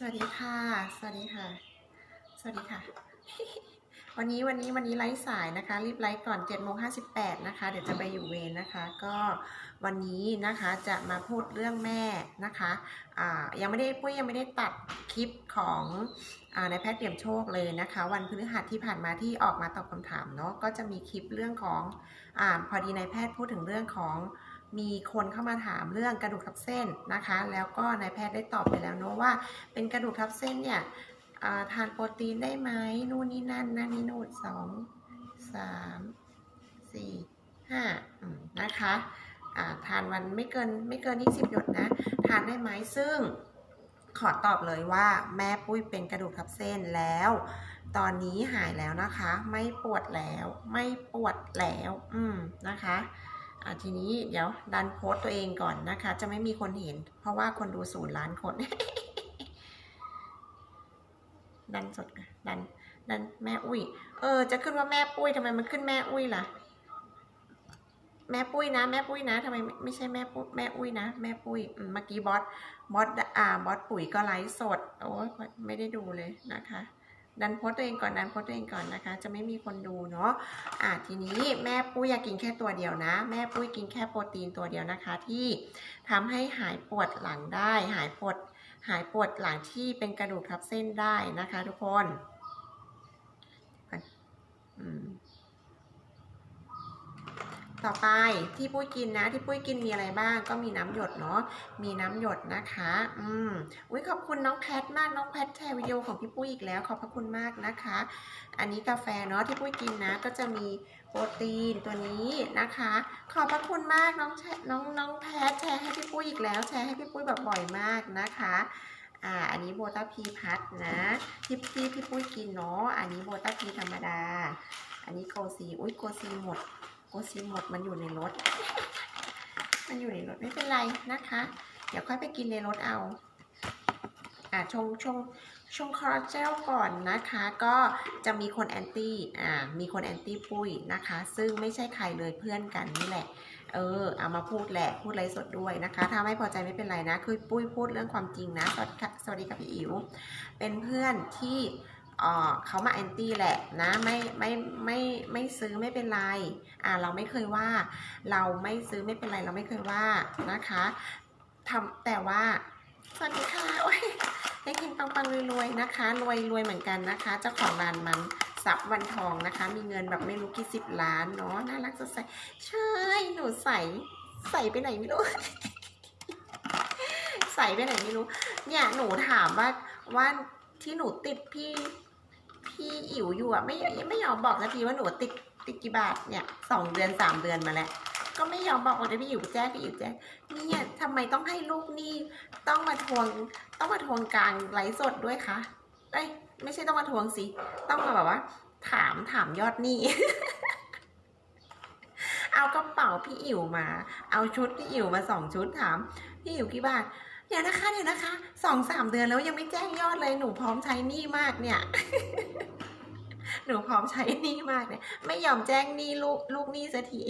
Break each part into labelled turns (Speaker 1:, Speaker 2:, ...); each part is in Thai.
Speaker 1: สวัสดีค่ะ สวัสดีค่ะ สวัสดีค่ะ วันนี้วันนี้วันนี้ไลฟ์สายนะคะ รีบไลฟ์ก่อน7จ็ดโมงห้นะคะ เดี๋ยวจะไปอยู่เวรนะคะ ก็วันนี้นะคะจะมาพูดเรื่องแม่นะคะอ่ายังไม่ได้ปุ้ยยังไม่ได้ตัดคลิปของอ่าในแพทย์เปี่ยมโชคเลยนะคะ วันพฤหัสที่ผ่านมาที่ออกมาตอบคำถามเนาะก็จะมีคลิปเรื่องของอ่าพอดีนายแพทย์พูดถึงเรื่องของ มีคนเข้ามาถามเรื่องกระดูกทับเส้นนะคะ แล้วก็นายแพทย์ได้ตอบไปแล้วเนาะว่า เป็นกระดูกทับเส้นเนี่ยทานโปรตีนได้ไหมนู่นนี่นั่นนั่นนี่นู่นสองสามสี่ห้านะคะทานวันไม่เกินไม่เกิน 20 หยดนะ ทานได้ไหมซึ่งขอตอบเลยว่าแม่ปุ้ยเป็นกระดูกทับเส้นแล้ว ตอนนี้หายแล้วนะคะ ไม่ปวดแล้ว ไม่ปวดแล้ว อืมนะคะ ทีนี้เดี๋ยวดันโพสต์ตัวเองก่อนนะคะ จะไม่มีคนเห็น เพราะว่าคนดูศูนย์ล้านคน ดันสดก่อนดัน ดันแม่อุ้ย เออ จะขึ้นว่าแม่ปุ้ยทำไมมันขึ้นแม่อุ้ยล่ะ แม่ปุ้ยนะ แม่ปุ้ยนะทำไมไม่ไม่ใช่แม่ปุ้ยแม่อุ้ยนะ แม่ปุ้ยเมื่อกี้บอสบอสอ่าบอสปุ๋ยก็ไลฟ์สด โอ้ยไม่ได้ดูเลยนะคะ ดันโพสต์ตัวเองก่อนดันโพสต์ตัวเองก่อนนะคะ จะไม่มีคนดูเนาะอะทีนี้แม่ปุ้ยอยากกินแค่ตัวเดียวนะ แม่ปุ้ยกินแค่โปรตีนตัวเดียวนะคะ ที่ทำให้หายปวดหลังได้ หายปวดหายปวดหลังที่เป็นกระดูกทับเส้นได้นะคะ ทุกคนอืม ต่อไปที่ปุ้ยกินนะ ที่ปุ้ยกินมีอะไรบ้าง ก็มีน้ำหยดเนาะมีน้ำหยดนะคะ อืมอุ้ยขอบคุณน้องแพทมากน้องแพทแชร์วิดีโอของพี่ปุ้ยอีกแล้วขอบพระคุณมากนะคะ อันนี้กาแฟเนาะที่ปุ้ยกินนะ ก็จะมีโปรตีนตัวนี้นะคะ ขอบพระคุณมากน้องแชน้องน้องแพทแชร์ให้พี่ปุ้ยอีกแล้วแชร์ให้พี่ปุ้ยแบบบ่อยมากนะคะอ่า อันนี้โบต้าพีพัทนะที่ที่พี่ปุ้ยกินเนาะ อันนี้โบต้าพีธรรมดา อันนี้โกซี อุ้ยโกซีหมด โกซีหมดมันอยู่ในรถ มันอยู่ในรถไม่เป็นไรนะคะ เดี๋ยวค่อยไปกินในรถเอา อ่าชงชงชงคอร์เจลก่อนนะคะ ก็จะมีคนแอนตี้ อ่า มีคนแอนตี้ปุ้ยนะคะ ซึ่งไม่ใช่ใครเลยเพื่อนกันนี่แหละ เออ เอามาพูดแหละ พูดไลฟ์สดด้วยนะคะ ถ้าไม่พอใจไม่เป็นไรนะ คือปุ้ยพูดเรื่องความจริงนะ สวัสดีค่ะสวัสดีค่ะพี่อิ๋ว เป็นเพื่อนที่ เขามาแอนตี้แหละนะไม่ไม่ไม่ไม่ซื้อไม่เป็นไรอ่าเราไม่เคยว่า เราไม่ซื้อไม่เป็นไรเราไม่เคยว่านะคะทำแต่ว่าสวัสดีค่ะโอ้ยให้เฮงปังปังๆรวยๆนะคะ รวยรวยเหมือนกันนะคะ เจ้าของร้านมันสับวันทองนะคะ มีเงินแบบไม่รู้กี่สิบล้านเนาะน่ารักสดใสใช่หนูใส่ใส่ไปไหนไม่รู้ใส่ไปไหนไม่รู้ เนี่ยหนูถามว่าว่าที่หนูติดพี่ พี่อิ๋วอยู่อะไม่ไม่ยอมบอกสักทีว่าหนูติดติดกี่บาทเนี่ยสองเดือนสามเดือนมาแล้วก็ไม่ยอมบอกว่าพี่อิ๋วแจ้งพี่อิ๋วแจ้งเนี่ยทำไมต้องให้ลูกหนี้ต้องมาทวงต้องมาทวงกลางไลฟ์สดด้วยคะเอ้ยไม่ใช่ต้องมาทวงสิต้องมาแบบว่า ถามถามยอดหนี้เอากระเป๋าพี่อิ๋วมา เอาชุดพี่อิ๋วมาสองชุดถาม พี่อิ๋วกี่บาท เดี๋ยวนะคะเดี๋ยวนะคะสองสามเดือนแล้วยังไม่แจ้งยอดเลยหนูพร้อมใช้หนี้มากเนี่ย หนูพร้อมใช้หนี้มากเนี่ย ไม่ยอมแจ้งหนี้ลูกลูกหนี้สักที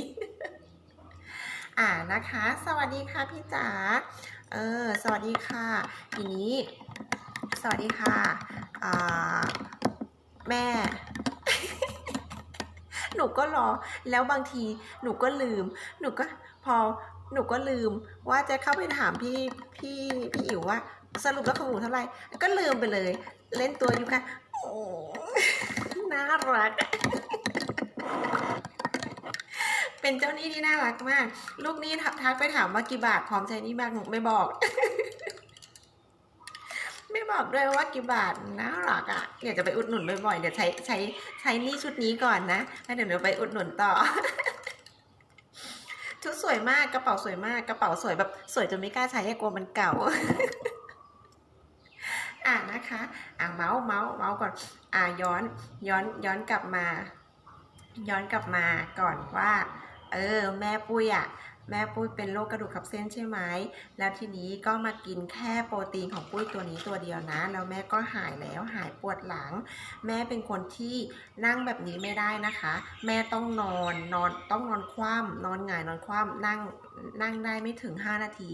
Speaker 1: อ่านะคะ สวัสดีค่ะพี่จ๋าเออสวัสดีค่ะทีนี้ สวัสดีค่ะอ่าแม่ หนูก็รอแล้วบางทีหนูก็ลืม หนูก็พอ หนูก็ลืมว่าจะเข้าไปถามพี่พี่พี่อิ๋วว่า สรุปแล้วของหนูเท่าไหร่ ก็ลืมไปเลย เล่นตัวอยู่ค่ะโอ้น่ารัก เป็นเจ้าหนี้ที่น่ารักมาก ลูกนี้ทักไปถามว่ากี่บาทพร้อมใช้นี้บ้างหนูไม่บอก ไม่บอกด้วยว่ากี่บาทน่ารักอะเดี๋ยวจะไปอุดหนุนบ่อยๆเดี๋ยวใช้ใช้ใช้นี้ชุดนี้ก่อนนะแล้วเดี๋ยวเดี๋ยวไปอุดหนุนต่อ ชุดสวยมากกระเป๋าสวยมากกระเป๋าสวยแบบสวยจนไม่กล้าใช้กลัวมันเก่า อ่านะคะ อ่าเมาส์เมาส์เมาส์ก่อน อ่าย้อนย้อนย้อนกลับมา ย้อนกลับมาก่อนว่า เออ แม่ปุ้ยอะ แม่ปุ้ยเป็นโรคกระดูกทับเส้นใช่ไหม แล้วทีนี้ก็มากินแค่โปรตีนของปุ้ยตัวนี้ตัวเดียวนะ แล้วแม่ก็หายแล้วหายปวดหลัง แม่เป็นคนที่นั่งแบบนี้ไม่ได้นะคะ แม่ต้องนอนนอนต้องนอนคว่ำนอนหงายนอนคว่ำนั่งนั่งได้ไม่ถึง 5 นาที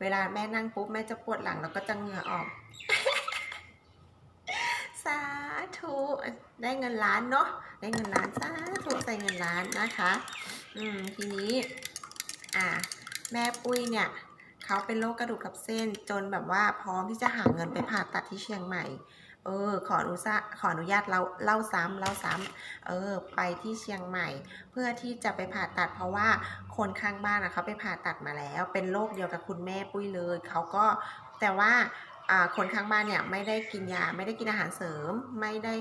Speaker 1: เวลาแม่นั่งปุ๊บแม่จะปวดหลังแล้วก็จะเหงื่อออกสาธุได้เงินล้านเนาะได้เงินล้านสาธุใส่เงินล้านนะคะ อืมทีนี้ อ่าแม่ปุ้ยเนี่ยเขาเป็นโรคกระดูกกับเส้นจนแบบว่าพร้อมที่จะหาเงินไปผ่าตัดที่เชียงใหม่ เออ ขออนุญาตขออนุญาตเล่าเล่าซ้ำเล่าซ้ำเออ ไปที่เชียงใหม่ เพื่อที่จะไปผ่าตัด เพราะว่าคนข้างบ้านอะเขาไปผ่าตัดมาแล้ว เป็นโรคเดียวกับคุณแม่ปุ้ยเลยเขาก็แต่ว่า คนข้างบ้านเนี่ยไม่ได้กินยาไม่ได้กินอาหารเสริม ไม่ได้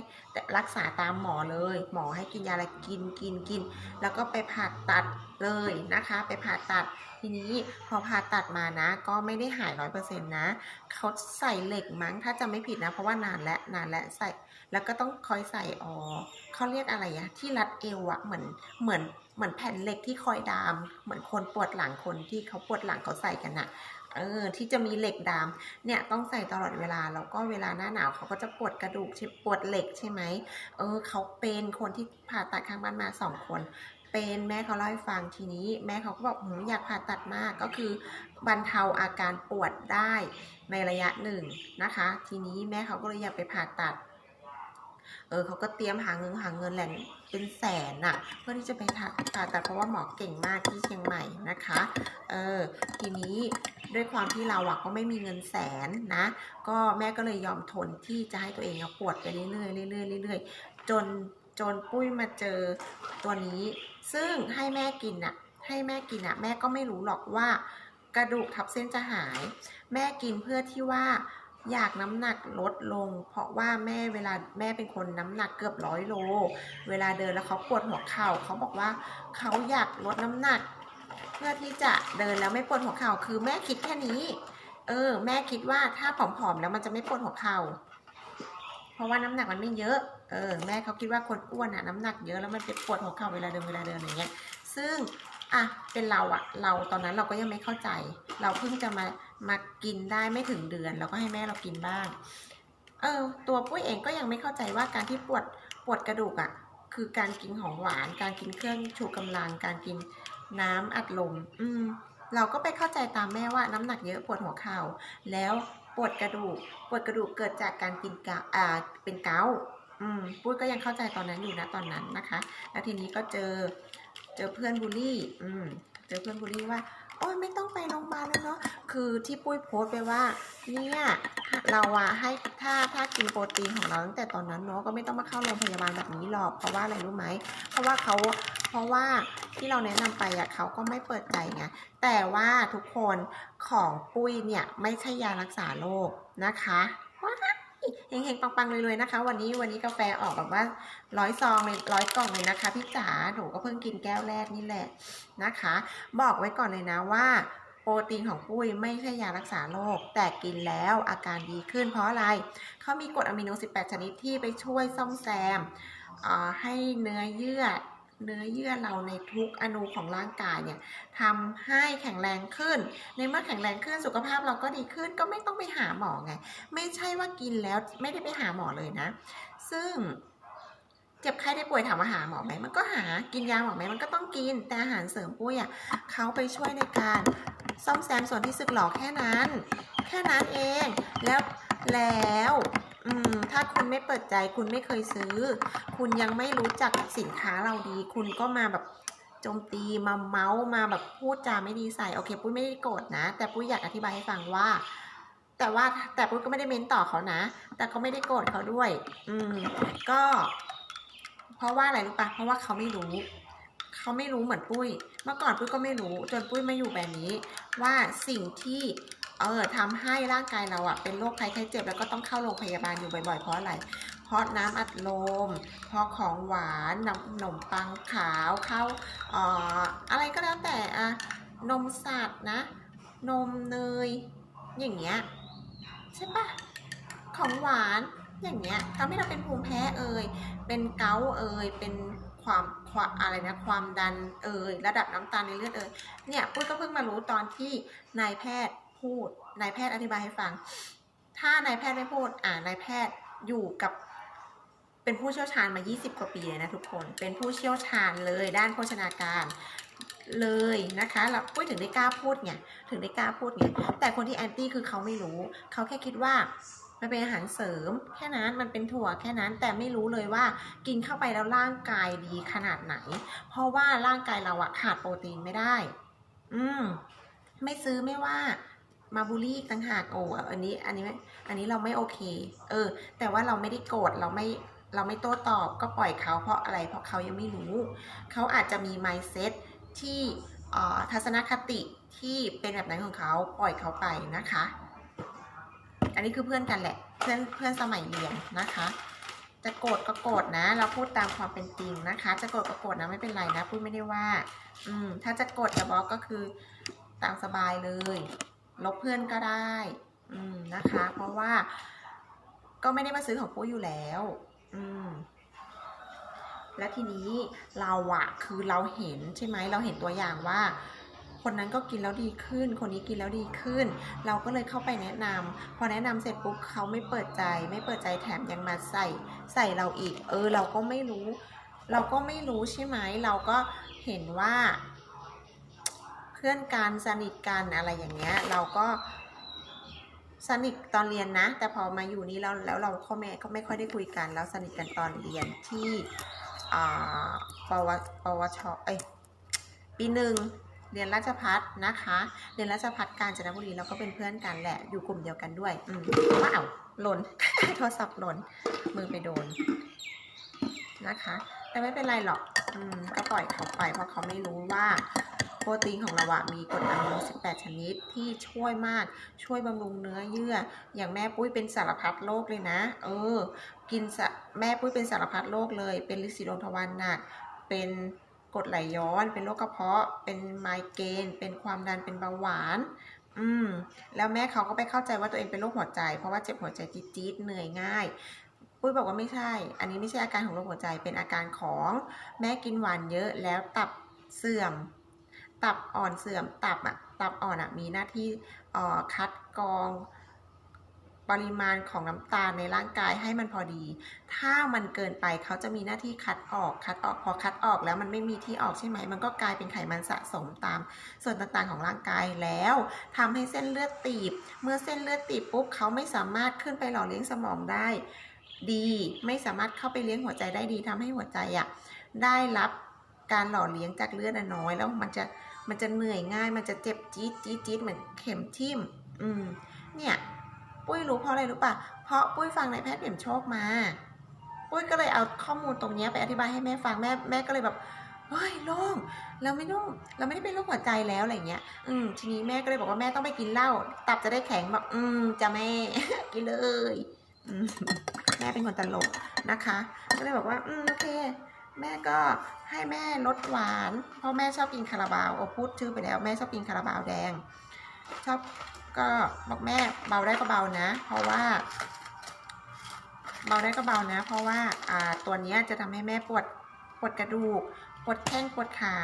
Speaker 1: รักษาตามหมอเลย หมอให้กินยาอะไรกินกินกิน แล้วก็ไปผ่าตัดเลยนะคะ ไปผ่าตัดทีนี้พอผ่าตัดมานะ ก็ไม่ได้หายร้อยเปอร์เซ็นต์นะเขาใส่เหล็กมั้งถ้าจะไม่ผิดนะ เพราะว่านานและนานและใส่ แล้วก็ต้องคอยใส่ออเขาเรียกอะไรอะที่รัดเอวอะเหมือนเหมือนเหมือนแผ่นเหล็กที่คอยดาม เหมือนคนปวดหลังคนที่เขาปวดหลังเขาใส่กันอะ เออที่จะมีเหล็กดามเนี่ยต้องใส่ตลอดเวลาแล้วก็เวลาหน้าหนาวเขาก็จะปวดกระดูกใช่ปวดเหล็กใช่ไหมเออเขาเป็นคนที่ผ่าตัดข้างบ้านมาสองคนเป็นแม่เขาเล่าให้ฟังทีนี้ แม่เขาก็บอกหืมอยากผ่าตัดมากก็คือบรรเทาอาการปวดได้ในระยะหนึ่งนะคะ ทีนี้แม่เขาก็เลยอยากไปผ่าตัด เออเขาก็เตรียมหาเงินหาเงินแหล่ง เป็นแสนน่ะเพื่อที่จะไปผ่าตัดเพราะว่าหมอเก่งมากที่เชียงใหม่นะคะ เออทีนี้ด้วยความที่เราอะก็ไม่มีเงินแสนนะ ก็แม่ก็เลยยอมทนที่จะให้ตัวเองอะปวดไปเรื่อยๆเรื่อยๆเรื่อยๆจนจนปุ้ยมาเจอตัวนี้ ซึ่งให้แม่กินอะให้แม่กินอะแม่ก็ไม่รู้หรอกว่ากระดูกทับเส้นจะหาย แม่กินเพื่อที่ว่า อยากน้ำหนักลดลง เพราะว่าแม่เวลาแม่เป็นคนน้ำหนักเกือบร้อยโล เวลาเดินแล้วเขาปวดหัวเข่าเขาบอกว่าเขาอยากลดน้ำหนัก เพื่อที่จะเดินแล้วไม่ปวดหัวเข่าคือแม่คิดแค่นี้ เออ แม่คิดว่าถ้าผอมๆแล้วมันจะไม่ปวดหัวเข่าเพราะว่าน้ำหนักมันไม่เยอะ เออ แม่เขาคิดว่าคนอ้วนอะน้ำหนักเยอะแล้วมันเป็นปวดหัวเข่าเวลาเดินเวลาเดินอย่างเงี้ย ซึ่ง อะ เป็นเราอะเราตอนนั้นเราก็ยังไม่เข้าใจ เราเพิ่งจะมา มากินได้ไม่ถึงเดือนเราก็ให้แม่เรากินบ้าง เออ ตัวปุ้ยเองก็ยังไม่เข้าใจว่าการที่ปวดปวดกระดูกอะคือการกินของหวาน การกินเครื่องชูกำลัง การกินน้ำอัดลม อืม เราก็ไปเข้าใจตามแม่ว่าน้ำหนักเยอะปวดหัวเข่า แล้วปวดกระดูก ปวดกระดูกเกิดจากการกินกาอ่า เป็นเกาอืมปุ้ยก็ยังเข้าใจตอนนั้นอยู่นะตอนนั้นนะคะ แล้วทีนี้ก็เจอ เจอเพื่อนบูลลี่ อืม เจอเพื่อนบูลลี่ว่า โอ้ยไม่ต้องไปโรงพยาบาลเลยเนาะคือที่ปุ้ยโพสต์ไปว่า เนี่ยเราอะให้ถ้าถ้ากินโปรตีนของเราตั้งแต่ตอนนั้นเนาะก็ไม่ต้องมาเข้าโรงพยาบาลแบบนี้หรอกเพราะว่าอะไรรู้ไหมเพราะว่าเขาเพราะว่าที่เราแนะนำไปอะเขาก็ไม่เปิดใจไงแต่ว่าทุกคนของปุ้ยเนี่ยไม่ใช่ยารักษาโรคนะคะ เฮงๆ ปังๆเลยๆนะคะ วันนี้วันนี้กาแฟออกแบบว่าร้อยซองเลยร้อยกล่องเลยนะคะพี่จ๋าหนูก็เพิ่งกินแก้วแรกนี่แหละนะคะ บอกไว้ก่อนเลยนะว่าโปรตีนของปุ้ยไม่ใช่ยารักษาโรคแต่กินแล้วอาการดีขึ้นเพราะอะไร เขามีกรดอะมิโน 18 ชนิดที่ไปช่วยซ่อมแซมอ่าให้เนื้อเยื่อ เนื้อเยื่อเราในทุกอนูของร่างกายเนี่ยทำให้แข็งแรงขึ้น ในเมื่อแข็งแรงขึ้นสุขภาพเราก็ดีขึ้นก็ไม่ต้องไปหาหมอไง ไม่ใช่ว่ากินแล้วไม่ได้ไปหาหมอเลยนะ ซึ่งเจ็บไข้ได้ป่วยถามว่าหาหมอไหมมันก็หากินยาหมอไหมมันก็ต้องกิน แต่อาหารเสริมปุ้ยอะเขาไปช่วยในการซ่อมแซมส่วนที่สึกหรอแค่นั้น แค่นั้นเองแล้วแล้ว อืม ถ้าคุณไม่เปิดใจ คุณไม่เคยซื้อ คุณยังไม่รู้จักสินค้าเราดี คุณก็มาแบบโจมตีมาเมาส์มาแบบพูดจาไม่ดีใส่ โอเค ปุ้ยไม่ได้โกรธนะ แต่ปุ้ยอยากอธิบายให้ฟังว่า แต่ว่าแต่ปุ้ยก็ไม่ได้เม้นต่อเขานะ แต่ก็ไม่ได้โกรธเขาด้วย อืม ก็ เพราะว่าอะไรรู้ปะเพราะว่าเขาไม่รู้เขาไม่รู้เหมือนปุ้ย เมื่อก่อนปุ้ยก็ไม่รู้ จนปุ้ยมาอยู่แบบนี้ ว่าสิ่งที่ เออทำให้ร่างกายเราอะเป็นโรคภัยไข้เจ็บแล้วก็ต้องเข้าโรงพยาบาลอยู่บ่อยๆ เพราะอะไร เพราะน้ำอัดลม เพราะของหวานนมขนมปังขาวข้าวเอ่ออะไรก็แล้วแต่อะนมสัตว์นะ นมเนย อย่างเงี้ยใช่ปะของหวานอย่างเงี้ยทำให้เราเป็นภูมิแพ้เอ่ยเป็นเกาเอ่ยเป็นความความอะไรนะความดันเอ่ยระดับน้ำตาลในเลือดเอ่ยเนี่ยปุ้ยก็เพิ่งมารู้ตอนที่นายแพทย์ พูดนายแพทย์อธิบายให้ฟัง ถ้านายแพทย์ไม่พูดอ่านายแพทย์อยู่กับ เป็นผู้เชี่ยวชาญมา 20 กว่าปีเลยนะทุกคน เป็นผู้เชี่ยวชาญเลยด้านโภชนาการเลยนะคะแล้วปุ้ยถึงได้กล้าพูดไงถึงได้กล้าพูดไงแต่คนที่แอนตี้คือเขาไม่รู้ เขาแค่คิดว่ามันเป็นอาหารเสริม แค่นั้นมันเป็นถั่วแค่นั้นแต่ไม่รู้เลยว่ากินเข้าไปแล้วร่างกายดีขนาดไหน เพราะว่าร่างกายเราอะขาดโปรตีนไม่ได้ อืม ไม่ซื้อไม่ว่า มาบูลลี่ต่างหากโอ้อันนี้อันนี้อันนี้เราไม่โอเค เออ แต่ว่าเราไม่ได้โกรธเราไม่เราไม่โต้ตอบก็ปล่อยเขาเพราะอะไรเพราะเขายังไม่รู้เขาอาจจะมี mindset ที่อ่อทัศนคติที่เป็นแบบนั้นของเขาปล่อยเขาไปนะคะ อันนี้คือเพื่อนกันแหละ เพื่อนเพื่อนสมัยเรียนนะคะ จะโกรธก็โกรธนะ เราพูดตามความเป็นจริงนะคะ จะโกรธก็โกรธนะไม่เป็นไรนะพูดไม่ได้ว่า อืมถ้าจะโกรธจะบล็อกก็คือตามสบายเลย ลบเพื่อนก็ได้ อืมนะคะ เพราะว่าก็ไม่ได้มาซื้อของปุ้ยอยู่แล้ว อืมและทีนี้เราอะคือเราเห็นใช่ไหมเราเห็นตัวอย่างว่า คนนั้นก็กินแล้วดีขึ้น คนนี้กินแล้วดีขึ้น เราก็เลยเข้าไปแนะนำพอแนะนำเสร็จปุ๊บเขาไม่เปิดใจ ไม่เปิดใจแถมยังมาใส่ใส่เราอีก เออ เราก็ไม่รู้ เราก็ไม่รู้ใช่ไหมเราก็เห็นว่า พื่อนกันสนิทกันอะไรอย่างเงี้ย เราก็สนิทตอนเรียนนะ แต่พอมาอยู่นี่แล้วแล้วเราก็ไม่ก็ไม่ค่อยได้คุยกัน แล้วสนิทกันตอนเรียนที่ปวปวชเอ้ยปีหนึ่งเรียนราชพัฒนะคะ เรียนราชพัฒกาญจนบุรีเราก็เป็นเพื่อนกันแหละ อยู่กลุ่มเดียวกันด้วยอืมว้าวหล่นโทรศัพท์หล่นมือไปโดนนะคะ แต่ไม่เป็นไรหรอก อืมก็ปล่อยเขาไปเพราะเขาไม่รู้ว่า โปรตีนของเราอะมีกรดอะมิโน 18 ชนิดที่ช่วยมากช่วยบำรุงเนื้อเยื่อ อย่างแม่ปุ้ยเป็นสารพัดโรคเลยนะ เออ กินแม่ปุ้ยเป็นสารพัดโรคเลย เป็นลินสีดวงทวารหนัก เป็นกรดไหลย้อน เป็นโรคกระเพาะ เป็นไมเกรนเป็นความดันเป็นเบาหวาน อืม แล้วแม่เขาก็ไปเข้าใจว่าตัวเองเป็นโรคหัวใจ เพราะว่าเจ็บหัวใจจี๊ดๆเหนื่อยง่ายปุ้ยบอกว่าไม่ใช่ อันนี้ไม่ใช่อาการของโรคหัวใจ เป็นอาการของแม่กินหวานเยอะแล้วตับเสื่อม ตับอ่อนเสื่อมตับอะตับอ่อนอะมีหน้าที่คัดกรองปริมาณของน้ำตาลในร่างกายให้มันพอดี ถ้ามันเกินไปเขาจะมีหน้าที่คัดออก คัดออก พอคัดออกแล้วมันไม่มีที่ออกใช่ไหม มันก็กลายเป็นไขมันสะสมตามส่วนต่างๆของร่างกายแล้วทำให้เส้นเลือดตีบ เมื่อเส้นเลือดตีบปุ๊บเขาไม่สามารถขึ้นไปหล่อเลี้ยงสมองได้ ดี ไม่สามารถเข้าไปเลี้ยงหัวใจได้ดีทำให้หัวใจอะได้รับการหล่อเลี้ยงจากเลือดน้อยแล้วมันจะ มันจะเหนื่อยง่าย มันจะเจ็บจี๊ดจี๊ดจี๊ดเหมือนเข็มทิ่ม อืม เนี่ย ปุ้ยรู้เพราะอะไรรู้ป่ะ เพราะปุ้ยฟังนายแพทย์เปี่ยมโชคมา ปุ้ยก็เลยเอาข้อมูลตรงนี้ไปอธิบายให้แม่ฟังแม่แม่ก็เลยแบบเฮ้ยโล่งเราไม่ต้องเราไม่ได้เป็นโรคหัวใจแล้วอะไรเงี้ย อืม ทีนี้แม่ก็เลยบอกว่าแม่ต้องไปกินเหล้า ตับจะได้แข็งแบบอืม จะแม่ กินเลยอืมแม่เป็นคนตลกนะคะ ก็เลยบอกว่า อืม โอเค แม่ก็ให้แม่ลดหวาน เพราะแม่ชอบกินคาราบาวโอพูดชื่อไปแล้วแม่ชอบกินคาราบาวแดง ชอบก็บอกแม่เบาได้ก็เบานะ เพราะว่าเบาได้ก็เบานะ เพราะว่าอ่าตัวนี้จะทำให้แม่ปวดปวดกระดูก ปวดแข้งปวดขา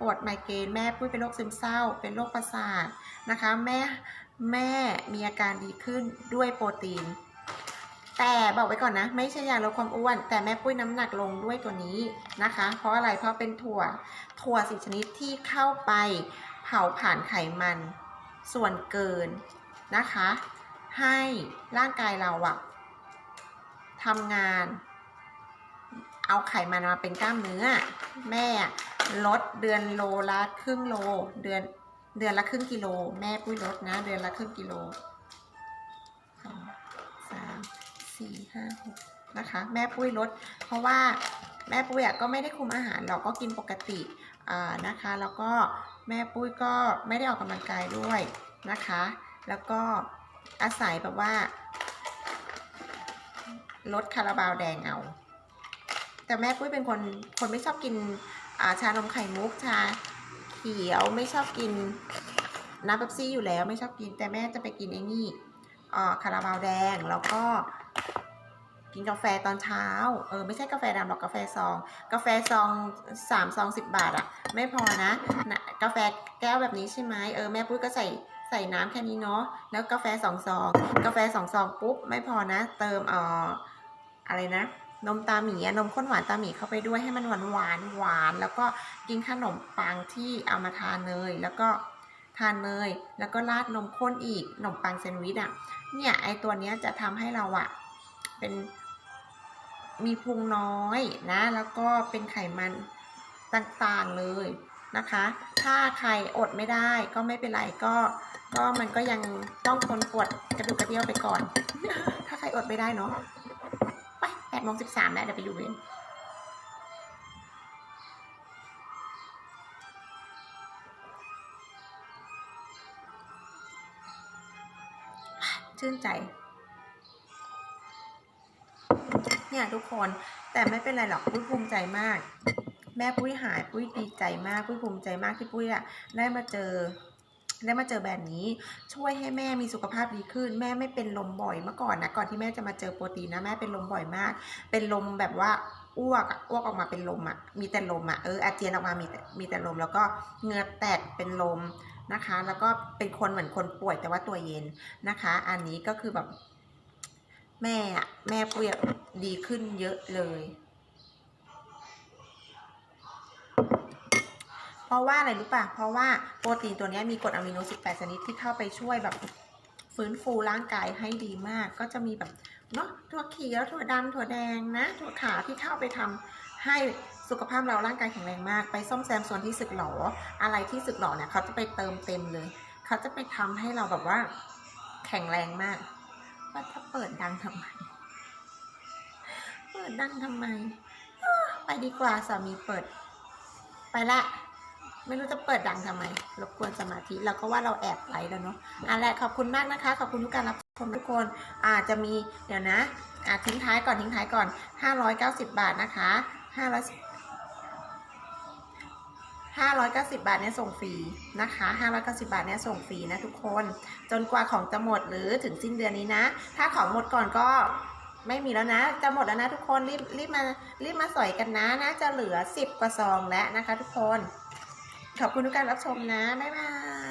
Speaker 1: ปวดไมเกรนแม่ปุ้ยเป็นโรคซึมเศร้า เป็นโรคประสาทนะคะ แม่แม่มีอาการดีขึ้นด้วยโปรตีน แต่บอกไว้ก่อนนะ ไม่ใช่ยาลดความอ้วน แต่แม่ปุ้ยน้ำหนักลงด้วยตัวนี้นะคะ เพราะอะไรเพราะเป็นถั่วถั่วสิชนิดที่เข้าไปเผาผ่านไขมัน ส่วนเกินนะคะ ให้ร่างกายเราอะทำงาน เอาไขมันมาเป็นกล้ามเนื้อ แม่ลดเดือนโลละครึ่งโล เดือนเดือนละครึ่งกิโล แม่ปุ้ยลดนะ เดือนละครึ่งกิโล ห้าหกนะคะ แม่ปุ้ยลด เพราะว่าแม่ปุ้ยก็ไม่ได้คุมอาหารเราก็กินปกติอ่านะคะ แล้วก็แม่ปุ้ยก็ไม่ได้ออกกำลังกายด้วยนะคะ แล้วก็อาศัยแบบว่าลดคาราบาวแดงเอา แต่แม่ปุ้ยเป็นคนคนไม่ชอบกินาชานมไข่มุกชาเขียวไม่ชอบกินน้ำเป๊ปซี่อยู่แล้วไม่ชอบกินแต่แม่จะไปกินไอ้นี่คาราบาวแดงแล้วก็ กินกาแฟตอนเช้า เออ ไม่ใช่กาแฟดำหรอกกาแฟซอง กาแฟซองสามซองสิบบาทอะไม่พอนะนะ กาแฟแก้วแบบนี้ใช่ไหมเออแม่ปุ้ยก็ใส่ใส่น้ำแค่นี้เนาะแล้วกาแฟสองซอง กาแฟสองซองปุ๊บไม่พอนะ เติมเอ่ออะไรนะนมตาหมีนมข้นหวานตาหมีเข้าไปด้วยให้มันหวานหวานหวาน แล้วก็กินขนมปังที่เอามาทานเนยแล้วก็ทานเนยแล้วก็ราดนมข้นอีกขนมปังแซนด์วิชอะเนี่ยไอตัวเนี้ยจะทำให้เราอะเป็น มีพุงน้อยนะ แล้วก็เป็นไขมันต่างๆเลยนะคะ ถ้าใครอดไม่ได้ก็ไม่เป็นไรก็ ก็มันก็ยังต้องทนปวดกระดูกกระเดี่ยวไปก่อน ถ้าใครอดไม่ได้เนาะ ไปแปดโมงสิบสามแล้วเดี๋ยวไปอยู่เวรชื่นใจ เนี่ยทุกคนแต่ไม่เป็นไรหรอกปุ้ยภูมิใจมาก แม่ปุ้ยหายปุ้ยดีใจมากปุ้ยภูมิใจมากที่ปุ้ยอะได้มาเจอได้มาเจอแบรนด์นี้ ช่วยให้แม่มีสุขภาพดีขึ้น แม่ไม่เป็นลมบ่อยเมื่อก่อนนะก่อนที่แม่จะมาเจอโปรตีนนะแม่เป็นลมบ่อยมาก เป็นลมแบบว่าอ้วกอ้วกออกมาเป็นลมอะมีแต่ลมอะเอออาเจียนออกมามีแต่มีแต่ลม แล้วก็เหงือแตกเป็นลมนะคะ แล้วก็เป็นคนเหมือนคนป่วยแต่ว่าตัวเย็นนะคะ อันนี้ก็คือแบบ แม่อะแม่ปุ้ยดีขึ้นเยอะเลย เพราะว่าอะไรรู้ป่ะ เพราะว่าโปรตีนตัวนี้มีกรดอะมิโน 18 ชนิดที่เข้าไปช่วยแบบฟื้นฟูร่างกายให้ดีมาก ก็จะมีแบบเนาะถั่วเขียวถั่วดำถั่วแดงนะถั่วขาวที่เข้าไปทำให้สุขภาพเราร่างกายแข็งแรงมาก ไปซ่อมแซมส่วนที่สึกหรออะไรที่สึกหรอเนี่ยเขาจะไปเติมเต็มเลย เขาจะไปทำให้เราแบบว่าแข็งแรงมาก ว่าถ้าเปิดดังทำไม เปิดดังทำไม ไปดีกว่าสามีเปิด ไปละ ไม่รู้จะเปิดดังทำไม รบกวนสมาธิเราก็ว่าเราแอบไลฟ์แล้วเนาะอะแหละขอบคุณมากนะคะ ขอบคุณทุกการรับชมทุกคนอาจจะมีเดี๋ยวนะอะทิ้งท้ายก่อนทิ้งท้ายก่อน 590 บาทนะคะ500 590 บาทเนี่ยส่งฟรีนะคะ 590 บาทเนี่ยส่งฟรีนะทุกคน จนกว่าของจะหมดหรือถึงสิ้นเดือนนี้นะ ถ้าของหมดก่อนก็ไม่มีแล้วนะ จะหมดแล้วนะทุกคน รีบรีบมา รีบมาสอยกันนะ น่าจะเหลือ 10กว่าซองแล้วนะคะทุกคน ขอบคุณทุกการรับชมนะ บ๊ายบาย